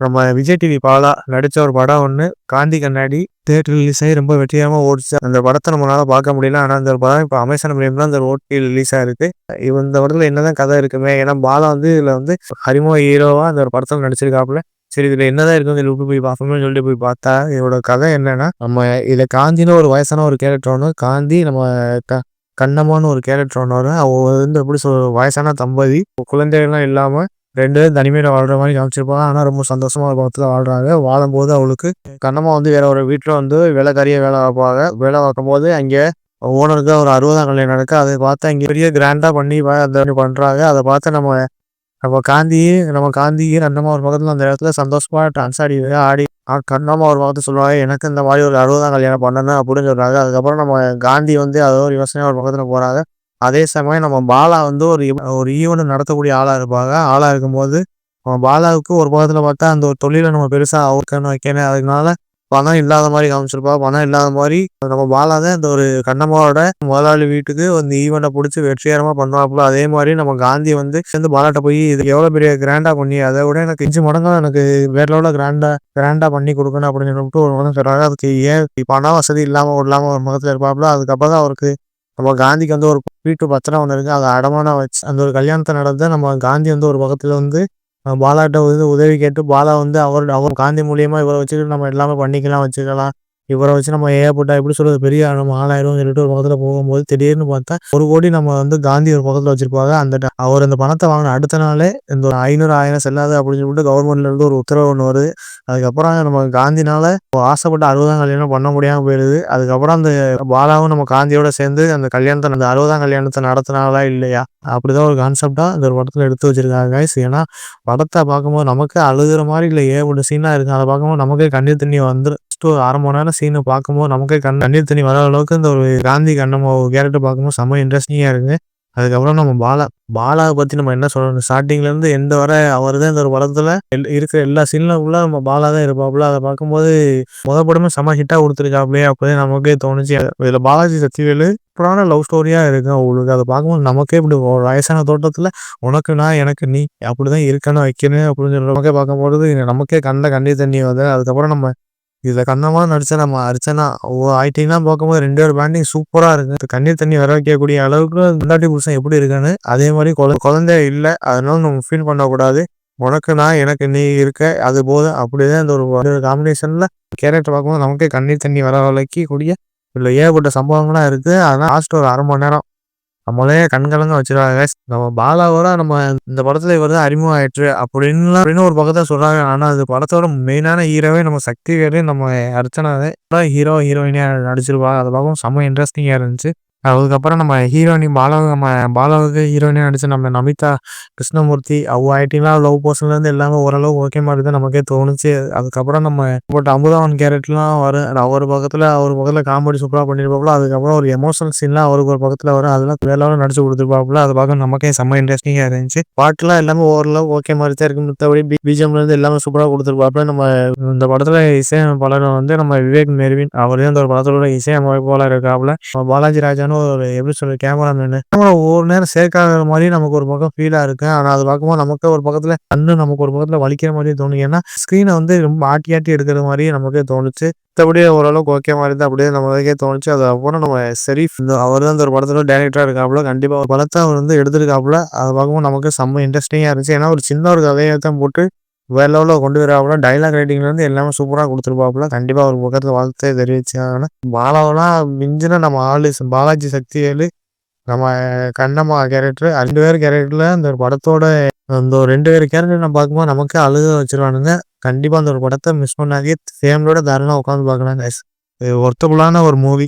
நம்ம விஜய் டிவி பாலா நடித்த ஒரு படம் ஒன்று காந்தி கண்ணாடி தேட்டர் ரிலீஸ் ஆகி ரொம்ப வெற்றிகரமாக ஓடிச்சு. அந்த படத்தை நம்மளால பார்க்க முடியல. ஆனால் அந்த படம் இப்போ அமேசான் பிரைம் தான் அந்த ஓட்டி ரிலீஸ் ஆயிருக்கு. இந்த படத்தில் என்னதான் கதை இருக்குமே. ஏன்னா பாலா வந்து இதில் வந்து ஹரிமோ ஹீரோவாக அந்த ஒரு படத்தில் நடிச்சிருக்காப்புல. சரி இதில் என்னதான் இருக்குன்னு சொல்லி போய் பார்ப்போம்னு சொல்லிட்டு போய் பார்த்தா இதோட கதை என்னன்னா நம்ம இதில் காந்தின்னு ஒரு வயசான ஒரு கேரக்டர் ஒன்று காந்தி நம்ம க கண்ணம்மான்னு ஒரு கேரக்டர் ஒன்று வரும். அவ வந்து எப்படி சொல் வயசான தம்பதி குழந்தைகள்லாம் இல்லாமல் ரெண்டு பேரும் தனிமையில் வாழ்கிற மாதிரி காமிச்சிருப்பாங்க. ஆனால் ரொம்ப சந்தோஷமாக ஒரு பக்கத்தில் வாழ்கிறாங்க வாழும்போது அவளுக்கு கண்ணம்மா வந்து வேற ஒரு வீட்டில் வந்து வேலைக்காரியாக வேலை பார்ப்பாங்க. வேலை பார்க்கும்போது அங்கே ஓனருக்கு ஒரு அறுபதாம் கல்யாணம் நடக்கு. அதை பார்த்து அங்கே பெரிய கிராண்டாக பண்ணி அந்த பண்ணுறாங்க அதை பார்த்து நம்ம நம்ம காந்தி நம்ம காந்தி கண்ணம்மா ஒரு பக்கத்தில் அந்த இடத்துல சந்தோஷமாக டான்ஸ் ஆடி ஆடி கண்ணம்மா ஒரு பக்கத்தில் சொல்லுவாங்க எனக்கு இந்த மாதிரி ஒரு அறுபதாம் கல்யாணம் பண்ணணும் அப்படின்னு சொல்கிறாங்க அதுக்கப்புறம் நம்ம காந்தி வந்து அதோ ஒரு யோசனையாக ஒரு பக்கத்தில் போகிறாங்க அதே சமயம் நம்ம பாலா வந்து ஒரு ஒரு ஈவெண்ட் நடத்தக்கூடிய ஆளாக இருப்பாங்க. ஆளாக இருக்கும்போது நம்ம பாலாவுக்கு ஒரு பக்கத்தில் பார்த்தா அந்த ஒரு தொழிலை நம்ம பெருசாக அவுக்கணும் வைக்கணும் அதனால பணம் இல்லாத மாதிரி காமிச்சிருப்பா. பணம் இல்லாத மாதிரி நம்ம பாலா தான் இந்த ஒரு கண்ணம்மாவோட முதலாளி வீட்டுக்கு அந்த ஈவெண்ட்டை பிடிச்சி வெற்றிகரமாக பண்ணுவாப்புல. அதே மாதிரி நம்ம காந்தி வந்து சேர்ந்து பாலாட்ட போய் இது எவ்வளோ பெரிய கிராண்டாக பண்ணி அதை விட எனக்கு அஞ்சு மடங்கா எனக்கு வேற லெவலில் கிராண்டாக கிராண்டாக பண்ணி கொடுக்கணும் அப்படின்னு சொல்லிட்டு ஒரு மதம் சொல்கிறாங்க அதுக்கு ஏன் பண வசதி இல்லாமல் ஒரு ஒரு மதத்துல இருப்பாப்புல. அதுக்கப்புறம் தான் அவருக்கு நம்ம காந்திக்கு வந்து ஒரு வீட்டு பத்திரம் ஒன்று இருக்குது அதை அடமானம் வச்சு அந்த ஒரு கல்யாணத்தை நடந்து நம்ம காந்தி வந்து ஒரு பக்கத்தில் வந்து பாலாட்ட வந்து உதவி கேட்டு பாலா வந்து அவர் அவர் காந்தி மூலியமாக இவரை வச்சுக்கிட்டு நம்ம எல்லாமே பண்ணிக்கலாம் வச்சுக்கலாம். இவரை வச்சு நம்ம ஏகப்பட்ட எப்படி சொல்றது? பெரிய நம்ம ஆளாயிரும் சொல்லிட்டு ஒரு பக்கத்துல போகும்போது திடீர்னு பார்த்தா ஒரு கோடி நம்ம வந்து காந்தி ஒரு பக்கத்துல வச்சிருப்பாங்க அந்த அவர் அந்த பணத்தை வாங்கின அடுத்த நாளே இந்த ஒரு ஐநூறு ஆயிரம் செல்லாது அப்படின்னு சொல்லிட்டு கவர்மெண்ட்ல இருந்து ஒரு உத்தரவு ஒன்று வருது. அதுக்கப்புறம் நம்ம காந்தினால ஆசைப்பட்ட அறுபதாம் கல்யாணம் பண்ண முடியாம போயிடுது அதுக்கப்புறம் அந்த பாலாவும் நம்ம காந்தியோட சேர்ந்து அந்த கல்யாணத்தை அந்த அறுபதாம் கல்யாணத்தை நடத்தினாலா இல்லையா? அப்படிதான் ஒரு கான்செப்டா இந்த ஒரு படத்துல எடுத்து வச்சிருக்காங்க guys. ஏன்னா படத்தை பார்க்கும்போது நமக்கு அழுகுற மாதிரி இல்லை. ஏகப்பட்ட சீனாக இருக்கு. அதை பார்க்கும்போது நமக்கே கண்ணீர் தண்ணி வந்துடும் Just ஒரு அரை மணி நேரம் சீனை பார்க்கும்போது நமக்கே கண் தண்ணீர் தண்ணி வர அளவுக்கு இந்த ஒரு காந்தி கண்ணம் கேரக்டர் பார்க்கும்போது செம்ம இன்ட்ரெஸ்டிங்காக இருக்குது அதுக்கப்புறம் நம்ம பாலா பாலாவை பற்றி நம்ம என்ன சொல்லணும்? ஸ்டார்டிங்லேருந்து எந்த வரை அவர் தான் இந்த ஒரு படத்தில் எல் இருக்கிற எல்லா சீனில் உள்ள நம்ம பாலா தான் இருப்பாப்புல. அதை பார்க்கும்போது முத படமே செம்ம ஹிட்டாக கொடுத்துருக்காப்லையே அப்போதே நமக்கே தோணுச்சு. இதில் பாலாஜி சக்திவேலு புராண லவ் ஸ்டோரியாக இருக்கும் அவங்களுக்கு அதை பார்க்கும்போது நமக்கே இப்படி ஒரு வயசான தோட்டத்தில் உனக்கு நான் எனக்கு நீ அப்படி தான் இருக்கணும் வைக்கணும் அப்படின்னு சொல்லி நமக்கே பார்க்கும்பொழுது நமக்கே கண்ட கண்ணீர் தண்ணி வந்து அதுக்கப்புறம் நம்ம இதில் கண்ணமா நடிச்ச நம்ம அர்ச்சனா ஓ ஆயிட்டிங்கன்னா பார்க்கும்போது ரெண்டு பேர் பேண்டிங் சூப்பராக இருக்கு. கண்ணீர் தண்ணி வர வைக்கக்கூடிய அளவுக்கு முன்னாடி புருஷன் எப்படி இருக்குன்னு அதே மாதிரி குழ- குழந்தை இல்லை அதனால நம்ம ஃபீல் பண்ணக்கூடாது. உனக்கு நான் எனக்கு நீ இருக்க அது போதும். அப்படிதான் இந்த ஒரு காம்பினேஷனில் கேரக்டர் பார்க்கும்போது நமக்கே கண்ணீர் தண்ணி வர வரைக்கும் இல்லை ஏகப்பட்ட சம்பவங்கள்லாம் இருக்குது அதனால் லாஸ்ட் ஒரு அரை மணி நேரம். நம்மளே கண்கலங்க வச்சிருக்காங்க நம்ம பாலாவோட நம்ம இந்த படத்துல இவர் தான் அறிமுகம் ஆயிற்று அப்படின்னு அப்படின்னு ஒரு பக்கத்தை சொல்றாங்க. ஆனா அது படத்தோட மெயினான ஹீரோவே நம்ம சக்தி வேறு நம்ம அர்ச்சனா ஹீரோ ஹீரோயினியா நடிச்சிருப்பாங்க அதை பார்க்கும் செம்ம இன்ட்ரெஸ்டிங்கா இருந்துச்சு. அதுக்கப்புறம் நம்ம ஹீரோயினி பாலக நம்ம பாலாவுக்கு ஹீரோயினியா நடிச்ச நம்ம நமிதா கிருஷ்ணமூர்த்தி அவ ஆயிட்டிங்களா லவ் போர்ஷன்லேருந்து எல்லாமே ஓரளவு ஓகே மாதிரி தான் நமக்கே தோணுச்சு. அதுக்கப்புறம் நம்ம போட்டு அமுதாவன் கேரக்டர்லாம் வரும் அவர் பக்கத்தில் அவர் பக்கத்தில் காமெடி சூப்பராக பண்ணியிருப்பாப்புல அதுக்கப்புறம் ஒரு எமோஷனல் சீன்லாம் அவருக்கு ஒரு பக்கத்தில் வரும் அதெல்லாம் வேலை நடிச்சு கொடுத்துருப்பாப்புல அது பார்க்க நமக்கே செம்ம இன்ட்ரெஸ்டிங்காக இருந்துச்சு. பாட்டுலாம் எல்லாமே ஓரளவு ஓகே மாதிரி தான் இருக்கு மற்றபடி பிஜிஎம்லேருந்து எல்லாமே சூப்பராக கொடுத்துருப்பாப்புல நம்ம இந்த படத்துல இசையமைப்பாளர் வந்து நம்ம விவேக் மெர்வின் அவர் தான் ஒரு படத்தோட இசையமைப்பாளர் இருக்காப்புல. நம்ம பாலாஜி ராஜான்னு ஒரு எப்படி சொல்ற கேமராமேனு கேமரா ஒவ்வொரு நேரம் சேர்க்காத மாதிரி நமக்கு ஒரு பக்கம் ஃபீலா இருக்கு. ஆனா அது பார்க்கும்போது நமக்கு ஒரு பக்கத்துல கண்ணு நமக்கு ஒரு பக்கத்துல வலிக்கிற மாதிரியே தோணும் ஏன்னா ஸ்க்ரீனை வந்து ரொம்ப ஆட்டி ஆட்டி எடுக்கிற மாதிரியே நமக்கே தோணுச்சு. மற்றபடி ஓரளவுக்கு ஓகே மாதிரி தான் அப்படியே நமக்கே தோணுச்சு. அது அப்புறம் நம்ம ஷெரீஃப் இந்த அவர் தான் இந்த ஒரு படத்துல டேரக்டரா இருக்காப்புல கண்டிப்பா ஒரு படத்தை அவர் வந்து எடுத்திருக்காப்புல. அது பார்க்கும்போது நமக்கு செம்ம இன்ட்ரெஸ்டிங்கா இருந்துச்சு. ஏன்னா ஒரு சின்ன ஒரு கதையை தான் போட்டு வேற லெவலில் கொண்டு வராப்புல டைலாக் ரைட்டிங்லேருந்து எல்லாமே சூப்பராக கொடுத்துருப்பாப்புல. கண்டிப்பாக ஒரு பக்கத்தில் வாழ்த்தே தெரிவிச்சாங்க பாலாவெல்லாம் மிஞ்சின நம்ம ஆளு பாலாஜி சக்திவேலு நம்ம கண்ணம்மா கேரக்டர் ரெண்டு பேர் கேரக்டரில் அந்த ஒரு படத்தோட அந்த ஒரு ரெண்டு பேர் கேரக்டர் நம்ம பார்க்கும்போது நமக்கு அழுக வச்சிருவானுங்க. கண்டிப்பாக அந்த ஒரு படத்தை மிஸ் பண்ணாதே ஃபேமிலியோட தாராளமாக உட்காந்து பார்க்கலாம் guys. இது ஒர்த்தபுளான ஒரு மூவி